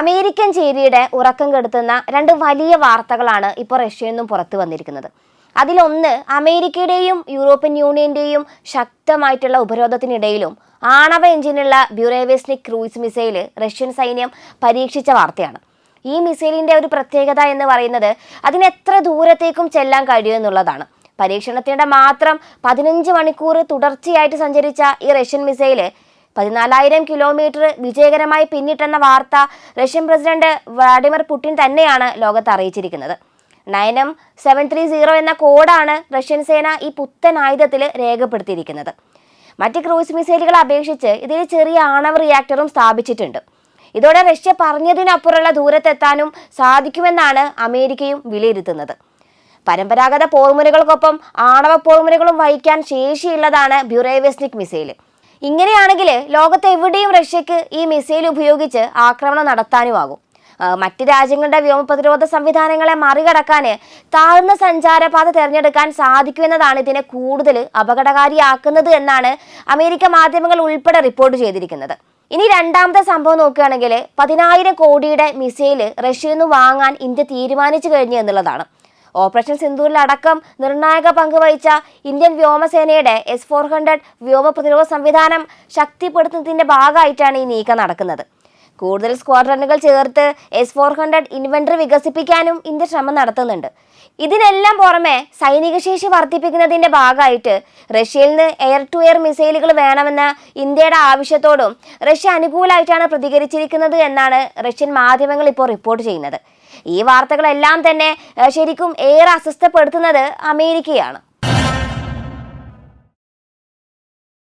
American ചേരിയുടെ ഉറക്കം കെടുത്തുന്ന രണ്ട് വലിയ വാർത്തകളാണ് ഇപ്പോൾ റഷ്യയിൽ നിന്നും പുറത്തു വന്നിരിക്കുന്നത്. അതിലൊന്ന് അമേരിക്കയുടെയും യൂറോപ്യൻ യൂണിയന്റെയും ശക്തമായിട്ടുള്ള ഉപരോധത്തിനിടയിലും ആണവ എഞ്ചിനുള്ള ബ്യൂറേവേസ്നിക് ക്രൂയിസ് മിസൈൽ റഷ്യൻ സൈന്യം പരീക്ഷിച്ച വാർത്തയാണ്. ഈ മിസൈലിന്റെ ഒരു പ്രത്യേകത എന്ന് പറയുന്നത് അതിന് എത്ര ദൂരത്തേക്കും ചെല്ലാൻ കഴിയുമെന്നുള്ളതാണ് പരീക്ഷണത്തിനിടെ മാത്രം പതിനഞ്ച് മണിക്കൂർ തുടർച്ചയായിട്ട് സഞ്ചരിച്ച ഈ റഷ്യൻ മിസൈൽ പതിനാലായിരം കിലോമീറ്റർ വിജയകരമായി പിന്നിട്ടെന്ന വാർത്ത റഷ്യൻ പ്രസിഡന്റ് വ്ളാഡിമിർ പുടിൻ തന്നെയാണ് ലോകത്ത് അറിയിച്ചിരിക്കുന്നത്. നയനം സെവൻ ത്രീ സീറോ എന്ന കോഡാണ് റഷ്യൻ സേന ഈ പുത്തൻ ആയുധത്തിൽ രേഖപ്പെടുത്തിയിരിക്കുന്നത്. മറ്റ് ക്രൂസ് മിസൈലുകളെ അപേക്ഷിച്ച് ഇതിൽ ചെറിയ ആണവ റിയാക്ടറും സ്ഥാപിച്ചിട്ടുണ്ട്. ഇതോടെ റഷ്യ പറഞ്ഞതിനപ്പുറമുള്ള ദൂരത്തെത്താനും സാധിക്കുമെന്നാണ് അമേരിക്കയും വിലയിരുത്തുന്നത്. പരമ്പരാഗത പോർമുനകൾക്കൊപ്പം ആണവ പോർമുനകളും വഹിക്കാൻ ശേഷിയുള്ളതാണ് ബ്യൂറേവെസ്നിക് മിസൈൽ ഇങ്ങനെയാണെങ്കിൽ ലോകത്ത് എവിടെയും റഷ്യക്ക് ഈ മിസൈൽ ഉപയോഗിച്ച് ആക്രമണം നടത്താനുമാകും. മറ്റ് രാജ്യങ്ങളുടെ വ്യോമ പ്രതിരോധ സംവിധാനങ്ങളെ മറികടക്കാൻ താഴ്ന്ന സഞ്ചാരപാത തിരഞ്ഞെടുക്കാൻ സാധിക്കുമെന്നതാണ് ഇതിനെ കൂടുതൽ അപകടകാരിയാക്കുന്നത് എന്നാണ് അമേരിക്ക മാധ്യമങ്ങൾ ഉൾപ്പെടെ റിപ്പോർട്ട് ചെയ്തിരിക്കുന്നത്. ഇനി രണ്ടാമത്തെ സംഭവം നോക്കുകയാണെങ്കിൽ പതിനായിരം കോടിയുടെ മിസൈൽ റഷ്യയിൽ നിന്ന് വാങ്ങാൻ ഇന്ത്യ തീരുമാനിച്ചു കഴിഞ്ഞു എന്നുള്ളതാണ്. ഓപ്പറേഷൻ സിന്ദൂരിലടക്കം നിർണായക പങ്ക് വഹിച്ച ഇന്ത്യൻ വ്യോമസേനയുടെ എസ് ഫോർ ഹൺഡ്രഡ് വ്യോമ പ്രതിരോധ സംവിധാനം ശക്തിപ്പെടുത്തുന്നതിന്റെ ഭാഗമായിട്ടാണ് ഈ നീക്കം നടക്കുന്നത്. കൂടുതൽ സ്ക്വാഡ്രണുകൾ ചേർത്ത് എസ് ഫോർ ഹൺഡ്രഡ് ഇൻവെന്ററി വികസിപ്പിക്കാനും ഇന്ത്യ ശ്രമം നടത്തുന്നുണ്ട്. ഇതിനെല്ലാം പുറമെ സൈനിക ശേഷി വർദ്ധിപ്പിക്കുന്നതിന്റെ ഭാഗമായിട്ട് റഷ്യയിൽ നിന്ന് എയർ ടു എയർ മിസൈലുകൾ വേണമെന്ന ഇന്ത്യയുടെ ആവശ്യത്തോടും റഷ്യ അനുകൂലമായിട്ടാണ് പ്രതികരിച്ചിരിക്കുന്നത് എന്നാണ് റഷ്യൻ മാധ്യമങ്ങൾ ഇപ്പോൾ റിപ്പോർട്ട് ചെയ്യുന്നത്. ഈ വാർത്തകളെല്ലാം തന്നെ ശരിക്കും ഏറെ അസ്വസ്ഥപ്പെടുത്തുന്നത് അമേരിക്കയാണ്.